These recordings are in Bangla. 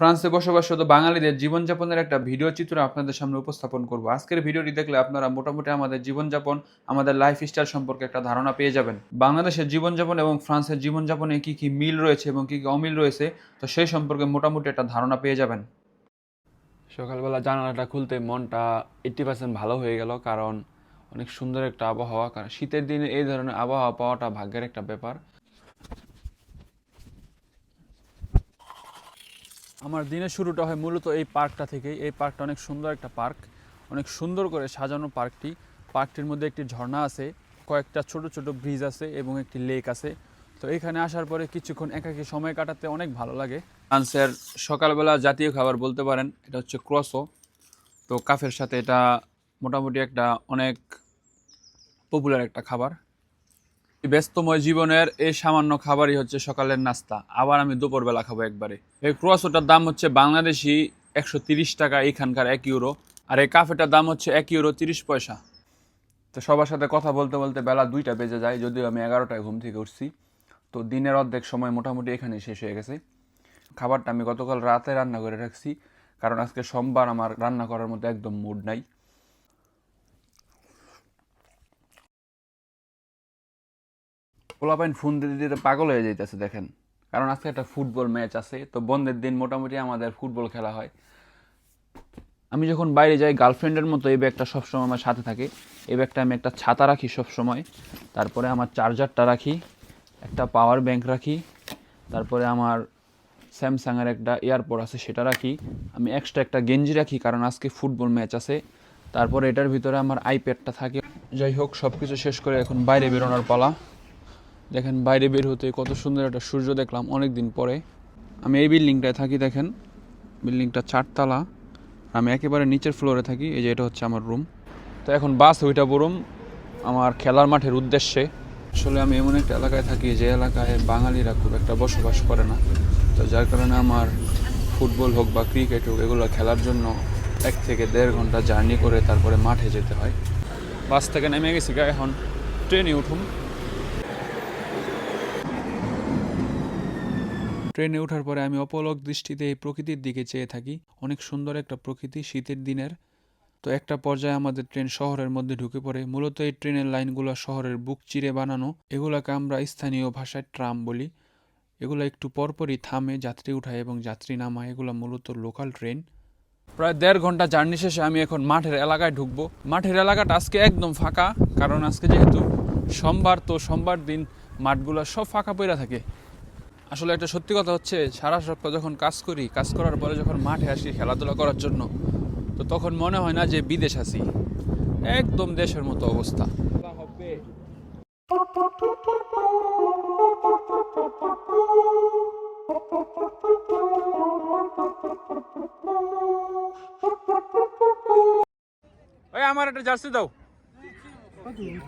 ফ্রান্সে বসবাসরত বাঙালিদের জীবনযাপনের একটা ভিডিও চিত্র আপনাদের সামনে উপস্থাপন করব। আজকের ভিডিওটি দেখলে আপনারা মোটামুটি আমাদের জীবনযাপন, আমাদের লাইফ স্টাইল সম্পর্কে একটা ধারণা পেয়ে যাবেন। বাংলাদেশের জীবনযাপন এবং ফ্রান্সের জীবনযাপনে কি কি মিল রয়েছে এবং কি কি অমিল রয়েছে, তো সেই সম্পর্কে মোটামুটি একটা ধারণা পেয়ে যাবেন। সকালবেলা জানালাটা খুলতে মনটা এইট্টি পার্সেন্ট ভালো হয়ে গেল, কারণ অনেক সুন্দর একটা আবহাওয়া, কারণ শীতের দিনে এই ধরনের আবহাওয়া পাওয়াটা ভাগ্যের একটা ব্যাপার। আমার দিনের শুরুটা হয় মূলত এই পার্কটা থেকেই। এই পার্কটা অনেক সুন্দর একটা পার্ক। অনেক সুন্দর করে সাজানো পার্কটি। পার্কটির মধ্যে একটি ঝর্ণা আছে, কয়েকটা ছোট ছোট ব্রিজ আছে এবং একটি লেক আছে। তো এখানে আসার পরে কিছুক্ষণ একাকী সময় কাটাতে অনেক ভালো লাগে। ফ্রান্সের সকালবেলা জাতীয় খাবার বলতে পারেন, এটা হচ্ছে ক্রসো তো কাফের সাথে এটা মোটামুটি একটা অনেক পপুলার একটা খাবার। ব্যস্তময় জীবনের এই সামান্য খাবারই হচ্ছে সকালের নাস্তা। আবার আমি দুপুরবেলা খাব একবারে। এই ক্রসোটার দাম হচ্ছে বাংলাদেশি একশো টাকা এখানকার এক ইউরো আর এই কাফেটার দাম হচ্ছে এক ইউরো তিরিশ পয়সা। তো সবার সাথে কথা বলতে বলতে বেলা দুইটা বেজে যায়, যদিও আমি এগারোটায় ঘুম থেকে উঠছি। তো দিনের অর্ধেক সময় মোটামুটি এখানে শেষ হয়ে গেছে। খাবারটা আমি গতকাল রাতে রান্না করে রাখছি, কারণ আজকে সোমবার আমার রান্না করার মতো একদম মুড নাই। পোলাপাইন ফোন দিতে দিতে পাগল হয়ে যাইতেছে, দেখেন। কারণ আজকে একটা ফুটবল ম্যাচ আছে, তো বন্ধের দিন মোটামুটি আমাদের ফুটবল খেলা হয়। আমি যখন বাইরে যাই, গার্লফ্রেন্ডের মতো এই ব্যাগটা সবসময় আমার সাথে থাকে। এই ব্যাগটা আমি একটা ছাতা রাখি সবসময়। তারপরে আমার চার্জারটা রাখি, একটা পাওয়ার ব্যাংক রাখি। তারপরে আমার স্যামসাংয়ের একটা এয়ারপোর্ট আছে, সেটা রাখি। আমি এক্সট্রা একটা গেঞ্জি রাখি, কারণ আজকে ফুটবল ম্যাচ আছে। তারপরে এটার ভিতরে আমার আইপ্যাডটা থাকে। যাই হোক সব কিছু শেষ করে এখন বাইরে বেরোনোর পালা। দেখেন বাইরে বের হতে কত সুন্দর একটা সূর্য দেখলাম অনেক দিন পরে। আমি এই বিল্ডিংটায় থাকি, দেখেন। বিল্ডিংটা চারতলা। আমি একেবারে নিচের ফ্লোরে থাকি, এই যে এটা হচ্ছে আমার রুম তো এখন বাস ওইটা বরুম আমার খেলার মাঠের উদ্দেশ্যে। আসলে আমি এমন একটা এলাকায় থাকি, যে এলাকায় বাঙালিরা খুব একটা বসবাস করে না। তো যার কারণে আমার ফুটবল হোক বা ক্রিকেট হোক, এগুলো খেলার জন্য এক থেকে দেড় ঘণ্টা জার্নি করে তারপরে মাঠে যেতে হয়। বাস থেকে নেমে গেছি এখন ট্রেনে উঠুন ট্রেনে ওঠার পরে আমি অপলক দৃষ্টিতে এই প্রকৃতির দিকে চেয়ে থাকি। অনেক সুন্দর একটা প্রকৃতি, শীতের দিনের। তো একটা পর্যায়ে আমাদের ট্রেন শহরের মধ্যে ঢুকে পড়ে। মূলত এই ট্রেনের লাইনগুলো শহরের বুক চিরে বানানো। এগুলোকে আমরা স্থানীয় ভাষায় ট্রাম বলি। এগুলো একটু পরপরই থামে, যাত্রী উঠায় এবং যাত্রী নামায়। এগুলো মূলত লোকাল ট্রেন। প্রায় দেড় ঘণ্টা জার্নি শেষে আমি এখন মাঠের এলাকায় ঢুকবো। মাঠের এলাকাটা আজকে একদম ফাঁকা, কারণ আজকে যেহেতু সোমবার, তো সোমবার দিন মাঠগুলো সব ফাঁকা পড়ে থাকে। আসলে একটা সত্যি কথা হচ্ছে সারা সপ্তাহ যখন কাজ করি কাজ করার পরে যখন মাঠে আসি খেলাধুলা করার জন্য তো তখন মনে হয় না যে বিদেশ আসি একদম দেশের মতো অবস্থা। ওই আমার একটা জার্সি দাও।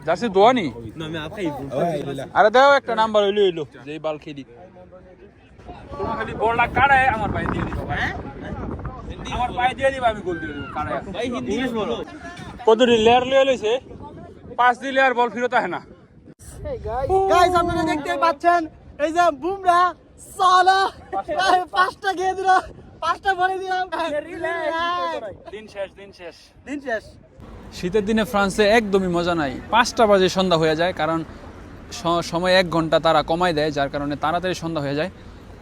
জার্সি দোয়া নি? আরে দাও একটা নাম্বার হইল হইল। যেই বাল খেলি। তোমার খালি বলটা কাড়ায় আমার পায়ে দিয়ে দিবা ভাই। আমার পায়ে দিয়ে দিবা আমি গোল দিয়ে দিব কাড়ায়। ভাই হিন্দি বলো। কত লেয়ার লিয়ে লইছে? পাঁচ দিলে আর বল ফেরত আসে না। গাইস আপনারা দেখতে পাচ্ছেন এই যে বুমরা সালা পাঁচটা খেয়ে দিল পাঁচটা ভরে দিলাম। দিন শেষ দিন শেষ। দিন শেষ। শীতের দিনে ফ্রান্সে একদমই মজা নাই। পাঁচটা বাজে সন্ধ্যা হয়ে যায় কারণ স- সময় এক ঘণ্টা তারা কমায় দেয় যার কারণে তাড়াতাড়ি সন্ধ্যা হয়ে যায়।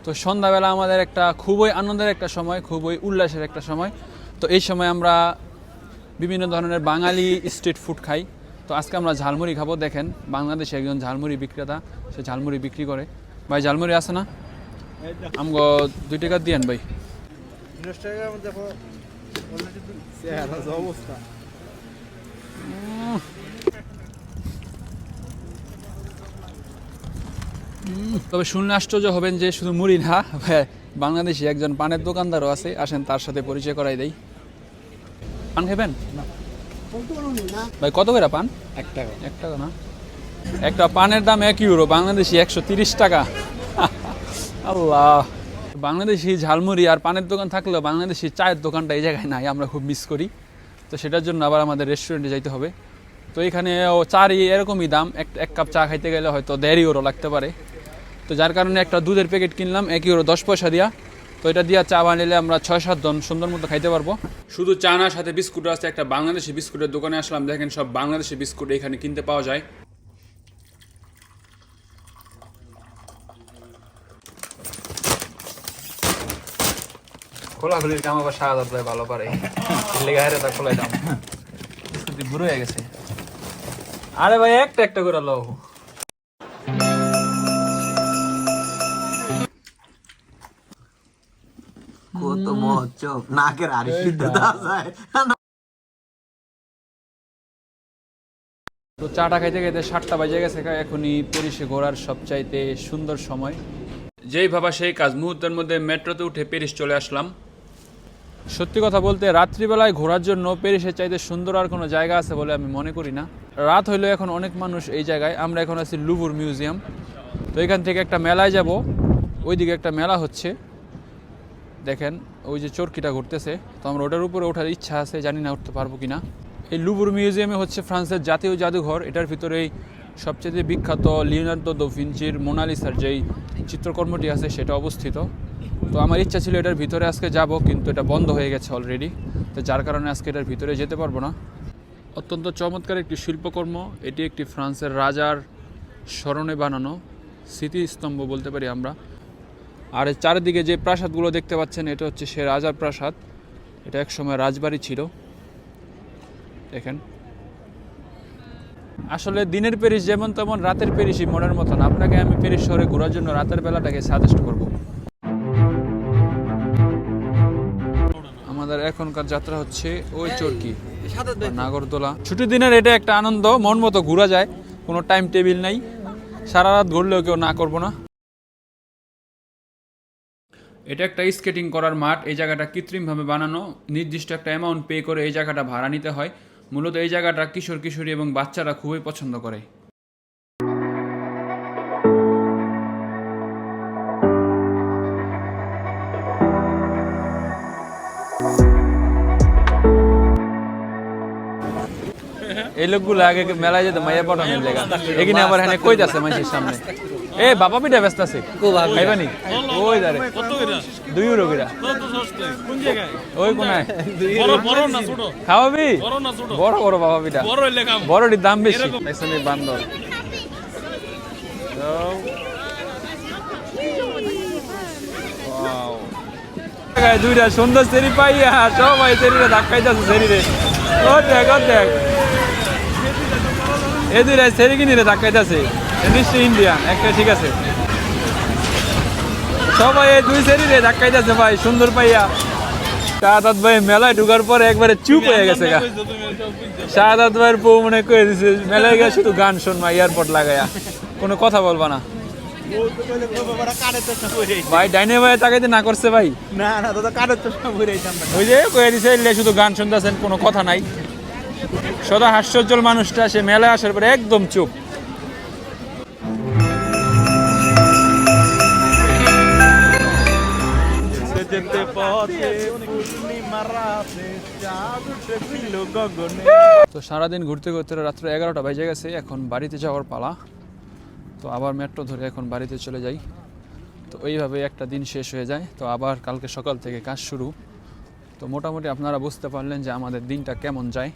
তো সন্ধ্যাবেলা আমাদের একটা খুবই আনন্দের একটা সময়, খুবই উল্লাসের একটা সময়। তো এই সময় আমরা বিভিন্ন ধরনের বাঙালি স্ট্রিট ফুড খাই। তো আজকে আমরা ঝালমুড়ি খাব, দেখেন বাংলাদেশে একজন ঝালমুড়ি বিক্রেতা, সে ঝালমুড়ি বিক্রি করে। ভাই, ঝালমুড়ি আছে না? আমগো দুই টাকা দিয়েন ভাই। তবে শুনলে আশ্চর্য হবেন যে শুধু মুড়ি না ভাই, বাংলাদেশি একজন পানের দোকানদারও আছে। আসেন তার সাথে পরিচয় করাই দেই। পান খাবেন ভাই কত করে পান? এক টাকা। এক টাকা না? একটা পানের দাম এক ইউরো বাংলাদেশি একশো তিরিশ টাকা। আল্লাহ। বাংলাদেশি ঝালমুড়ি আর পানের দোকান থাকলেও বাংলাদেশি চায়ের দোকানটা এই জায়গায় নাই আমরা খুব মিস করি। তো সেটার জন্য আবার আমাদের রেস্টুরেন্টে যাইতে হবে। তো এখানে ও চারই এরকমই দাম এক এক কাপ চা খাইতে গেলে হয়তো দেড় ইউরো লাগতে পারে। তো যার কারণে একটা দুধের প্যাকেট কিনলাম এক ইউরো দশ পয়সা দিয়া। তো এটা দিয়ে চা বানিয়ে আমরা ছয় সাত জন সুন্দর মতো খাইতে পারব। শুধু চা না সাথে বিস্কুট আছে একটা বাংলাদেশি বিস্কুটের দোকানে আসলাম দেখেন সব বাংলাদেশি বিস্কুট এখানে কিনতে পাওয়া যায়। খোলাখুলির কাম আবার সারা দাঁত ভালো পারে। লেগে হারে তা খোলাই দাম বুড়ো হয়ে গেছে। আরে ভাই একটা একটা করে লো মহচ্চক নাকের আরে তো চাটা খাইতে খাইতে সাতটা বাজে গেছে এখনই প্যারিসে ঘোরার সবচাইতে সুন্দর সময়। যেই ভাবা সেই কাজ, মুহূর্তের মধ্যে মেট্রোতে উঠে প্যারিস চলে আসলাম। সত্যি কথা বলতে, রাত্রিবেলায় ঘোরার জন্য প্যারিসের চাইতে সুন্দর আর কোনো জায়গা আছে বলে আমি মনে করি না। রাত হইলে এখন অনেক মানুষ এই জায়গায়, আমরা এখন আছি লুভুর মিউজিয়াম। তো এখান থেকে একটা মেলায় যাব, ওইদিকে একটা মেলা হচ্ছে। দেখেন, ওই যে চরকিটা ঘুরতেছে, তো আমরা ওটার উপরে ওঠার ইচ্ছা আছে, জানি না উঠতে পারব কিনা। এই লুবুর মিউজিয়ামে হচ্ছে ফ্রান্সের জাতীয় জাদুঘর, এটার ভিতরেই সবচেয়ে বিখ্যাত লিওনার্দো দো ভিঞ্চির মোনালিসার যেই চিত্রকর্মটি আছে, সেটা অবস্থিত। তো আমার ইচ্ছা ছিল এটার ভিতরে আজকে যাব, কিন্তু এটা বন্ধ হয়ে গেছে অলরেডি তো যার কারণে আজকে এটার ভিতরে যেতে পারব না। অত্যন্ত চমৎকার একটি শিল্পকর্ম, এটি একটি ফ্রান্সের রাজার স্মরণে বানানো স্মৃতিস্তম্ভ বলতে পারি আমরা। আর চারিদিকে যে প্রাসাদগুলো দেখতে পাচ্ছেন এটা হচ্ছে সে রাজার প্রাসাদ। এটা একসময় রাজবাড়ি ছিল। দেখেন। আসলে দিনের প্যারিস যেমন তেমন রাতের প্যারিসই মনের মতন। আপনাকে আমি প্যারিস শহরে ঘোরার জন্য রাতের বেলাটাকে সাজেস্ট করব। আমাদের এখনকার যাত্রা হচ্ছে ওই চরকি নাগরদোলা। ছুটির দিনের এটা একটা আনন্দ মন মতো ঘোরা যায়। কোনো টাইম টেবিল নাই। সারা রাত ঘুরলেও কেউ না করব না। এটা একটা স্কেটিং করার মাঠ, এই জায়গাটা কৃত্রিমভাবে বানানো, নির্দিষ্ট একটা অ্যামাউন্ট পে করে এই জায়গাটা ভাড়া নিতে হয়। মূলত এই জায়গাটা কিশোর, কিশোরী এবং বাচ্চারা খুবই পছন্দ করে। এই লোকগুলো আগে মেলায় যেত, মাইয়া পাঠানোর জায়গা। এখানে আবার হ্যাঁ কই যাচ্ছে মানুষের সামনে। এ বাবা পিঠা ব্যস্ত আছে। খাইবানি ওই দাঁড়ে। দুই ইউরো কিরা ওই কোনায় বড় বড় খাওয়াবি? বড় বড় বড় বাবা পিঠা। বড় বড়টির দাম বেশি। এই বান্দর। দুইটা সুন্দর সেরি পাইয়া সবাই সেরিরে ধাক্কাইতেছে সেরিরে ও দেখ ও দেখ। এই দুইটা সেরি কিনিরে ধাক্কাইতেছে নিশ্চয়ই ইন্ডিয়ান একটা ঠিক আছে। সবাই এই দুই ধাক্কাইতেছে ভাই সুন্দর পাইয়া। শাহাদাত ভাই মেলায় ঢুকার পরে একবারে চুপ হয়ে গেছে গা। শাহাদাত ভাইয়ের বউ মনে করে দিছে মেলায় গিয়ে শুধু গান শুনবা এয়ারপোর্ট লাগাইয়া কোনো কথা বলবা না। ভাই ডাইনে ভাই তাকাইতে না করছে ভাই। না না দাদা কাঠের চশমা আমরা ওই যে কয়ে দিছে এলে শুধু গান শুনতেছেন কোনো কথা নাই। সদা হাস্যজ্জ্বল মানুষটা সে মেলায় আসার পরে একদম চুপ। যেতে পথে তো সারাদিন ঘুরতে ঘুরতে রাত্র এগারোটা বাজে গেছে এখন বাড়িতে যাওয়ার পালা। তো আবার মেট্রো ধরে এখন বাড়িতে চলে যাই। তো এইভাবে একটা দিন শেষ হয়ে যায়। তো আবার কালকে সকাল থেকে কাজ শুরু। তো মোটামুটি আপনারা বুঝতে পারলেন যে আমাদের দিনটা কেমন যায়।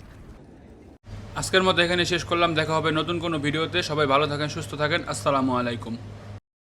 আজকের মতো এখানে শেষ করলাম। দেখা হবে নতুন কোনো ভিডিওতে। সবাই ভালো থাকেন সুস্থ থাকেন। আসসালামু আলাইকুম।